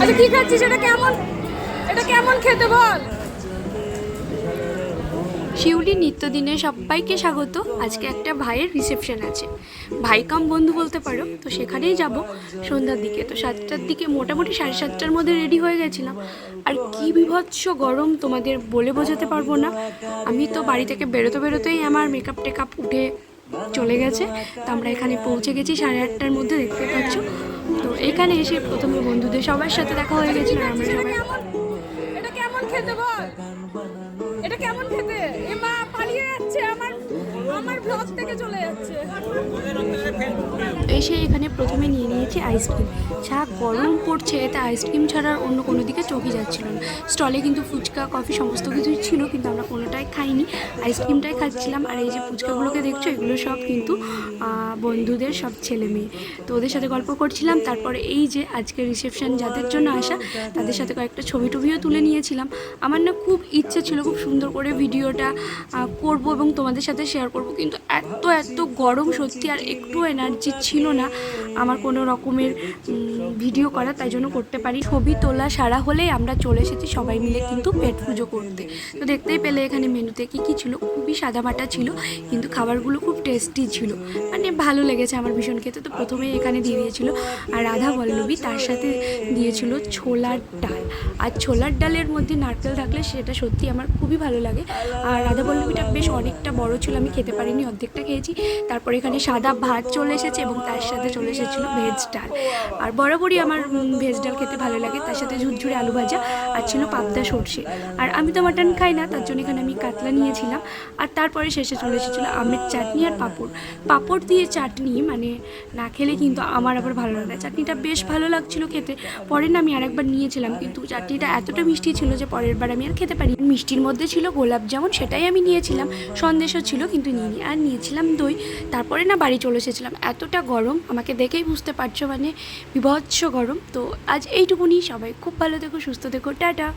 আচ্ছা কি খাচ্ছিস? এটা কেমন? এটা কেমন খেতে বল? শিউলি নিত্যদিনে সবাইকে স্বাগত। আজকে একটা ভাইয়ের রিসেপশন আছে। ভাই কাম বন্ধু বলতে পারো তো সেখানেই যাব সন্ধ্যার দিকে। তো সাতটার দিকে মোটামুটি সাড়ে সাতটার মধ্যে রেডি হয়ে গেছিলাম। আর কি বিভৎস গরম তোমাদের বলে বোঝাতে পারব না। আমি তো বাড়ি থেকে বেরোতে বেরোতেই আমার মেকআপ টেকআপ উঠে চলে গেছে। তো আমরা এখানে পৌঁছে গেছি সাড়ে আটটার মধ্যে দেখতে পাচ্ছ। এখানে এসে প্রথমে বন্ধুদের সবার সাথে দেখা হয়ে গেছিল আমরা সবাই এটা কেমন খেতে বল? এটা কেমন খেতে? এ মা পালিয়ে যাচ্ছে, আমার আমার ব্লগ থেকে চলে যাচ্ছে। এসে এখানে প্রথমে নিয়ে নিয়েছি আইসক্রিম। যা গরম পড়ছে এতে আইসক্রিম ছাড়া আর অন্য কোনো দিকে চোখে যাচ্ছিল না। স্টলে কিন্তু ফুচকা, কফি সমস্ত কিছুই ছিল, কিন্তু আমরা কোনোটাই খাইনি। আইসক্রিমটাই খাচ্ছিলাম, আর এই যে ফুচকাগুলোকে দেখছ, এগুলো সব কিন্তু বন্ধুদের, সব ছেলে মেয়ে। তো ওদের সাথে গল্প করছিলাম, তারপরে এই যে আজকে রিসেপশন যাদের জন্য আসা, তাদের সাথে কয়েকটা ছবি টবিও তুলে নিয়েছিলাম। আমার না খুব ইচ্ছে ছিল, খুব সুন্দর করে ভিডিওটা করব এবং তোমাদের সাথে শেয়ার করব, কিন্তু এত এত গরম সত্যি আর একটু এনার্জি ছিল না আমার কোনো রকমের ভিডিও করা তাই জন্য করতে পারি। ছবি তোলা সারা হলেই আমরা চলে এসেছি সবাই মিলে কিন্তু পেট পুজো করতে। তো দেখতেই পেলে এখানে মেনুতে কী কী ছিল? খুবই সাদা সাদামাটা ছিল, কিন্তু খাবারগুলো খুব টেস্টি ছিল। মানে ভালো লেগেছে আমার ভীষণ খেতে। তো প্রথমেই এখানে দিয়ে দিয়েছিল আর রাধা বল্লভী, তার সাথে দিয়েছিল ছোলার ডাল। আর ছোলার ডালের মধ্যে নারকেল থাকলে সেটা সত্যি আমার খুবই ভালো লাগে। আর রাধা বল্লভীটা বেশ অনেকটা বড় ছিল, আমি খেতে পারিনি, অর্ধেকটা খেয়েছি। তারপর এখানে সাদা ভাত চলে এসেছে এবং তার সাথে চলে এসেছিল ভেজ ডাল। আর বরাবরই আমার ভেজ ডাল খেতে ভালো লাগে। তার সাথে ঝুরঝুরে আলু ভাজা আর ছিল পাবদা সর্ষে। আর আমি তো মাটন খাই না, তার জন্য এখানে আমি কাতলা নিয়েছিলাম। আর তারপরে শেষে চলে এসেছিল আমের চাটনি আর পাঁপড়। পাঁপড় দিয়ে চাটনি মানে না খেলে কিন্তু আমার আবার ভালো লাগে চাটনিটা বেশ ভালো লাগছিল খেতে। পরে না আমি আরেকবার নিয়েছিলাম, কিন্তু চাটনিটা এতটা মিষ্টি ছিল যে পরের বার আমি আর খেতে পারি মিষ্টির মধ্যে ছিল গোলাপ জামুন, সেটাই আমি নিয়েছিলাম। সন্দেশও ছিল, কিন্তু নিইনি। আর নিয়েছিলাম দই। তারপরে না বাড়ি চলে এসেছিলাম। এতটা গরম, আমাকে দেখেই বুঝতে পারছ মানে বিভৎস গরম। তো আজ এইটুকুনি, সবাই খুব ভালো দেখো সুস্থ দেখো টাটা।